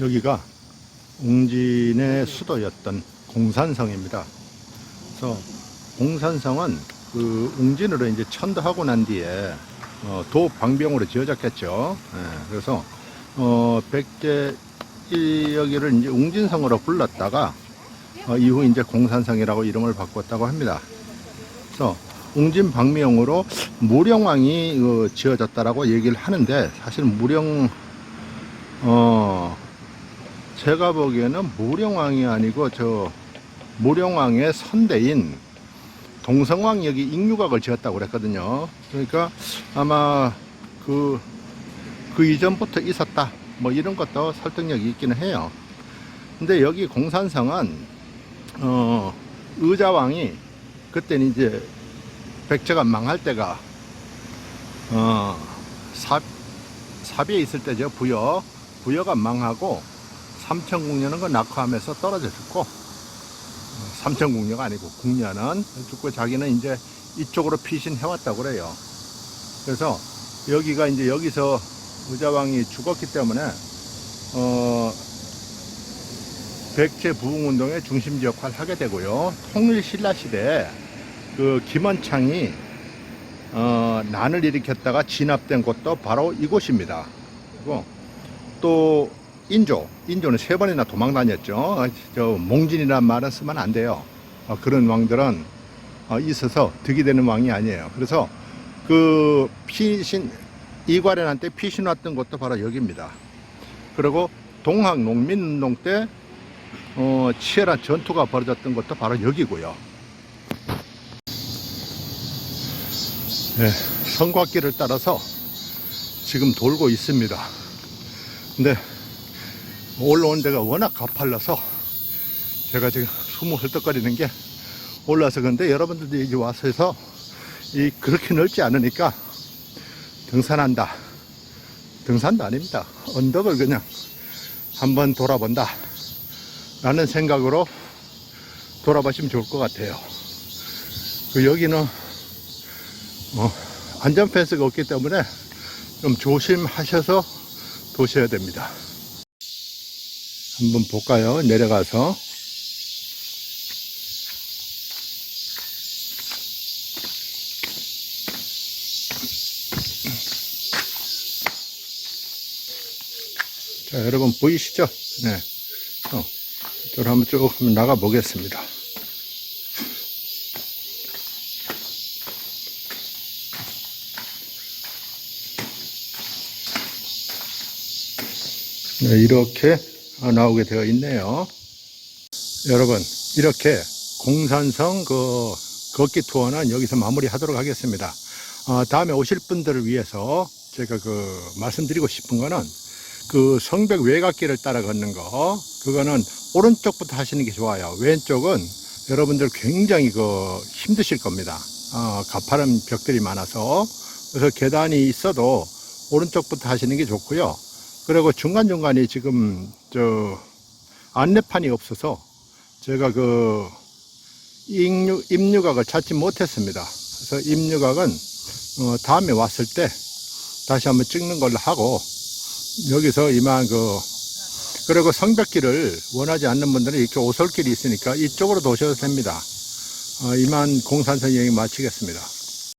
여기가 웅진의 수도였던 공산성입니다. 그래서 공산성은 그 웅진으로 이제 천도하고 난 뒤에 어, 도 방병으로 지어졌겠죠. 예, 그래서 어, 백제 이 여기를 이제 웅진성으로 불렀다가 어, 이후 이제 공산성이라고 이름을 바꿨다고 합니다. 그래서 웅진 방명으로 무령왕이 어, 지어졌다라고 얘기를 하는데 사실 무령 어 제가 보기에는 무령왕이 아니고 저 무령왕의 선대인 동성왕 여기 익류각을 지었다고 그랬거든요. 그러니까 아마 그, 그 이전부터 있었다. 뭐 이런 것도 설득력이 있기는 해요. 근데 여기 공산성은, 어, 의자왕이 그때는 이제 백제가 망할 때가, 어, 사, 사비에 있을 때죠. 부여. 부여가 망하고 삼천 국녀는 그 낙화하면서 떨어져 죽고 삼천 국녀가 아니고 국녀는 죽고 자기는 이제 이쪽으로 피신해왔다고 그래요. 그래서 여기가 이제 여기서 의자왕이 죽었기 때문에 어 백제 부흥 운동의 중심지 역할을 하게 되고요. 통일 신라 시대에 그 김원창이 어 난을 일으켰다가 진압된 곳도 바로 이곳입니다. 그리고 또 인조, 인조는 세 번이나 도망 다녔죠. 어, 저 몽진이라는 말은 쓰면 안 돼요. 어, 그런 왕들은 어, 있어서 득이 되는 왕이 아니에요. 그래서 그 피신 이괄연한테 피신 왔던 곳도 바로 여기입니다. 그리고 동학 농민운동 때 어, 치열한 전투가 벌어졌던 것도 바로 여기고요. 네, 성곽길을 따라서 지금 돌고 있습니다. 근데 올라온 데가 워낙 가팔라서 제가 지금 숨을 헐떡거리는 게 올라서 근데 여러분들도 이제 와서 해서 이 그렇게 넓지 않으니까 등산한다. 등산도 아닙니다. 언덕을 그냥 한번 돌아본다. 라는 생각으로 돌아보시면 좋을 것 같아요. 그 여기는 어, 안전 펜스가 없기 때문에 좀 조심하셔서 도셔야 됩니다. 한번 볼까요? 내려가서. 자, 여러분 보이시죠? 네. 어, 이쪽으로 한번 쭉 한번 나가 보겠습니다. 네, 이렇게 나오게 되어 있네요. 여러분, 이렇게 공산성 그 걷기 투어는 여기서 마무리하도록 하겠습니다. 어, 다음에 오실 분들을 위해서 제가 그 말씀드리고 싶은 거는 그 성벽 외곽길을 따라 걷는 거, 그거는 오른쪽부터 하시는 게 좋아요. 왼쪽은 여러분들 굉장히 그 힘드실 겁니다. 어, 가파른 벽들이 많아서. 그래서 계단이 있어도 오른쪽부터 하시는 게 좋고요. 그리고 중간중간에 지금 저 안내판이 없어서 제가 그 입류, 입류각을 찾지 못했습니다. 그래서 입류각은 어 다음에 왔을 때 다시 한번 찍는 걸로 하고 여기서 이만 그 그리고 성벽길을 원하지 않는 분들은 이렇게 오솔길이 있으니까 이쪽으로 도셔도 됩니다. 어 이만 공산선 여행 마치겠습니다.